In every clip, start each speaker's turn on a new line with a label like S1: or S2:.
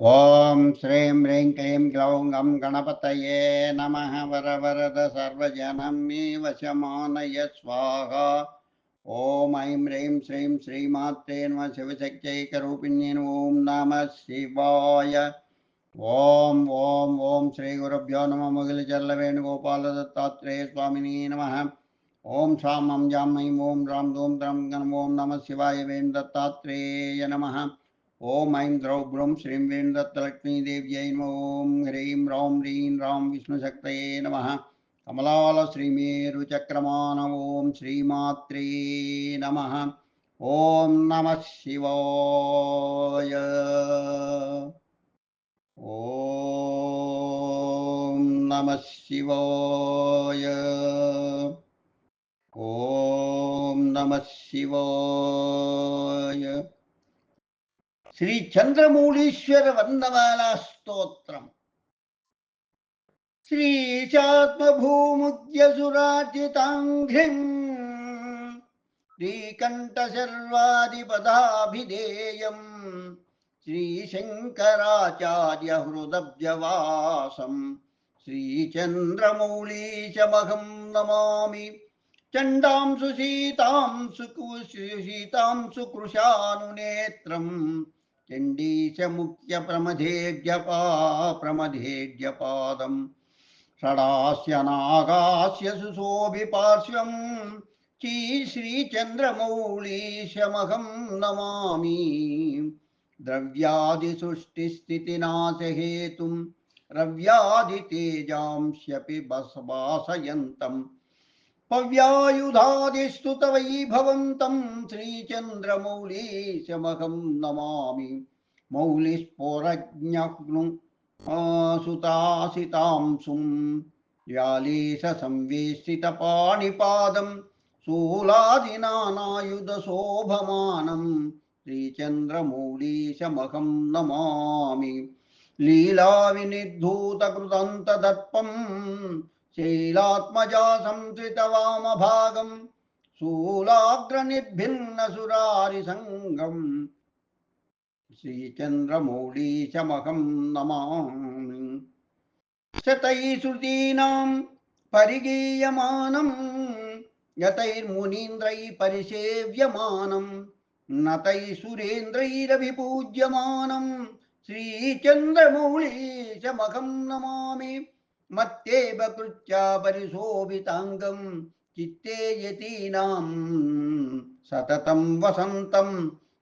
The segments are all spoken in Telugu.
S1: ॐ श्रीं ह्रीं क्लीं ग्लौं गं गणपतये नमः वरवरद सर्वजनं मे वशमानय स्वाहा ॐ ऐं ह्रीं श्रीं श्रीमात्रे नमः शिवशक्त्यैकरूपिण्ये ॐ नमः शिवाय ஓம் ஓம் ஓம் ஸ்ரீ குருப்பியோ நம முகில் செல்ல வேணுகோபால தத்தாத்ரேய சுவாமினி நம ஓம் சாம் அம் ஜாம் ஐம் ஓம் ராம் தூம் தரம் கணம் ஓம் நம சிவாய வேண் தத்தாத்ரேய நம ॐ ऐन्द्रौ गृं श्रीं वेणदत्तलक्ष्मीदेव्यै नम ॐ ह्रीं रौं ह्रीं रां विष्णुशक्तये नमः। कमलालश्रीमेरुचक्रमान ॐ श्रीमात्रे नमः। ॐ नमः शिवाय। ॐ नमः शिवाय। ॐ नमः शिवाय। श्री चंद्रमूलीश्वर वंदमाला स्त्रोत्र श्री चात्मभूमुद्य सुराजितांघ्रिं श्रीकंठ सर्वाधिपदाभिधेयम् श्रीशंकराचार्य हृदब्जवासम् श्रीचन्द्रमौलीशमहं नमा चण्डां सुसीतां सुकुशीतां सुकृशानुनेत्रम् चंडी च मुख्यप्रमधेज्ञपा प्रमधेज्ञपादम् षडास्य नागास्य सुशोभिपार्श्वम् श्रीचन्द्रमौळीशमहं नमामि बस रव्यादितेजांस्यपि बसवासयन्तम् पव्यायुधादिस्तु तवयि भवन्तं श्रीचन्द्रमौलीशमहं नमामि। मौलिस्फोरज्ञग्नु सुतासितांसुं व्यालीसंवेष्टितपाणिपादं शूलादिनानायुधशोभमानं श्रीचन्द्रमौलीशमहं नमामि। लीलाविनिद्धूतकृतं శైలాత్మజా సంశ్రితవామభాగం శూలాగ్రనిర్భిన్నసురారిసంగం శ్రీచంద్రమౌళీశమహం నమామి శతైశ్రుతీనాం పరిగీయమానం యతైర్మునీంద్రై పరిసేవ్యమానం నతై సురేంద్రైరభిపూజ్యమానం శ్రీచంద్రమౌళీశమహం నమామి మత్తేవ కృత్యా పరిశోభితాంగం చిత్తే యతీనాం సతతం వసంతం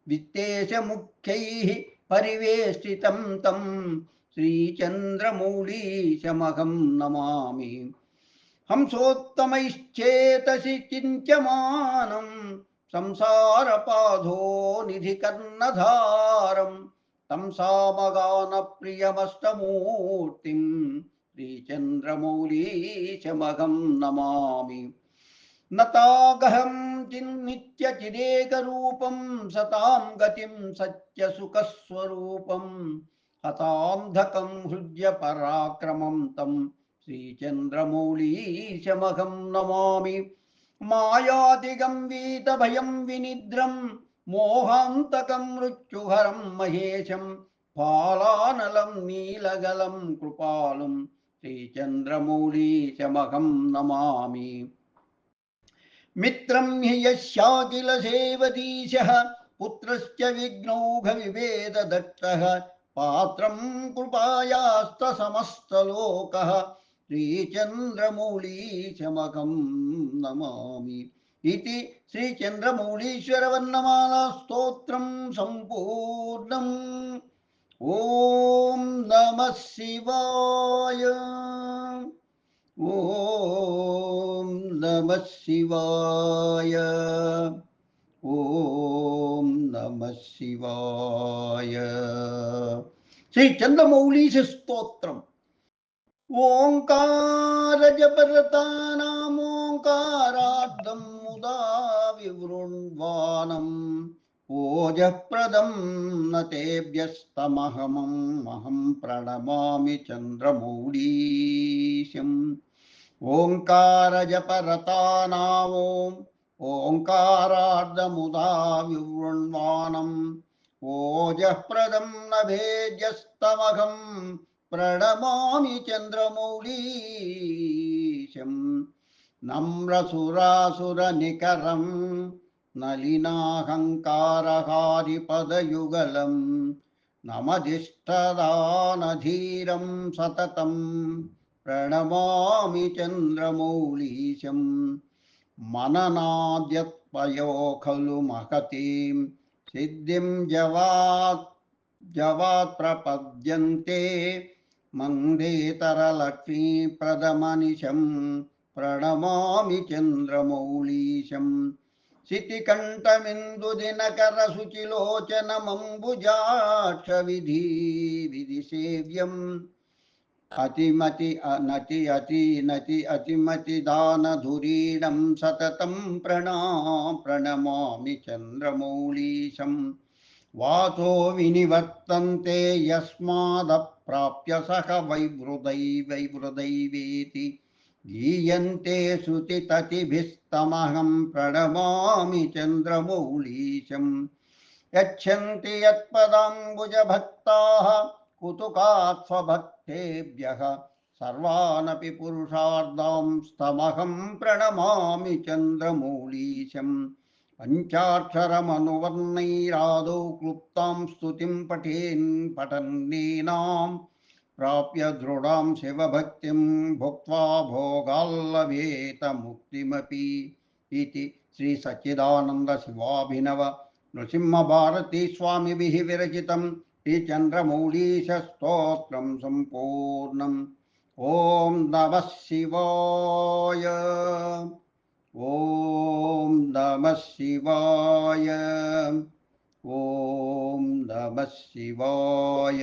S1: విత్తేశముఖ్యైః పరివేష్టితం తం శ్రీచంద్రమౌళీశమహం నమామి హంసోత్తమైశ్చేతసి చింత్యమానం సంసారపాధో నిధికర్ణధారం తం సామగాన ప్రియమష్టమూర్తిం శ్రీచంద్రమౌళీశమహం నమామి. నతాగహం చిన్నిత్యచిరేకరూపం సతాం గతిం సత్యసుఖస్వరూపం. హతాంధకం హృద్య పరాక్రమం తం శ్రీచంద్రమౌళీశమహం నమామి. మాయాదిగం వీతభయం వినిద్రం మోహాంతకం మృత్యుహరం మహేశం. పాలానలం నీలగలం श्रीचन्द्रमौली चमघं नमामि। मित्रं हि यस्या किल सेवतीशः पुत्रश्च विघ्नौघविभेदत्तः पात्रं कृपायास्तसमस्तलोकः श्रीचन्द्रमौली चमघं नमामि इति श्रीचन्द्रमौलीश्वरवर्णमालास्तोत्रं सम्पूर्णम्। ஓம் நம சிவாய. ஓம் நம சிவாய. ஓம் நம சிவாய. ஸ்ரீ சந்திரமௌலீச ஸ்தோத்திரம் ஓங்காரஜபரதானாமோங்காரார்த்தம் முதா விவருண்வானம் ओजप्रदं न तेभ्यस्तमहमम् अहं प्रणमामि चन्द्रमौळीशम् ओङ्कारजपरता ओङ्कारार्धमुदा विवृण्वानम् ओजःप्रदं न भेद्यस्तमहं प्रणमामि चन्द्रमौलीषम् नम्रसुरासुरनिकरम् नलिनाहङ्कारहारिपदयुगलं नमधिष्ठदानधीरं सततं प्रणमामि चन्द्रमौलीशं मननाद्यत्पयो खलु महतीं सिद्धिं जवात् जवात्प्रपद्यन्ते मन्देतरलक्ष्मीप्रदमनिशं प्रणमामि चन्द्रमौलीशम् మందేతరలక్ష్మీప్రదమనిశం ప్రణమామి చంద్రమౌళీశం విధి విధి సేవ్యం. అతిమతి నతి అతి నతి అతిమతి దానధురీణం సతతం ప్రణా ప్రణమామి చంద్రమౌళీశం. వాతో వినివర్తంతే యస్మాదప్రాప్య సహ వైవృదై వైవృదైవేతి गीयन्ते श्रुतिततिभिस्तमहं प्रणमामि चन्द्रमौलीशम् यच्छन्ति यत्पदाम्बुजभक्ताः कुतुकात् स्वभक्तेभ्यः सर्वानपि पुरुषार्धां स्तमहं प्रणमामि चन्द्रमौलीशम् पञ्चाक्षरमनुवर्णैरादौ क्लुप्तां स्तुतिं पठेन् पठन्नीनाम् प्राप्य दृढां शिवभक्तिं भुक्त्वा भोगाल्लभेतमुक्तिमपि इति श्रीसच्चिदानन्दशिवाभिनव नृसिंहभारतीस्वामिभिः विरचितं श्रीचन्द्रमौलीशस्तोत्रं सम्पूर्णम् ॐ नमः शिवाय। ॐ नमः शिवाय। ॐ नमः शिवाय।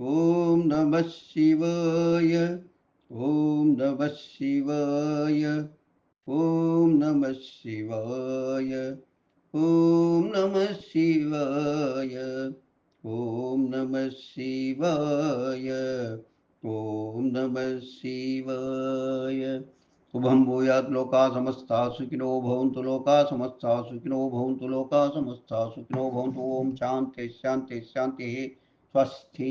S1: ॐ नमः शिवाय ॐ नमः शिवाय ॐ नमः शिवाय ॐ नमः शिवाय ॐ नमः शिवाय ॐ नमः शिवाय। शुभम भूयात लोका समस्ता सुखिनो भवन्तु लोका समस्ता सुखिनो भवन्तु लोका समस्ता सुखिनो भवन्तु। ओम शांति शांति शांति। स्वस्ति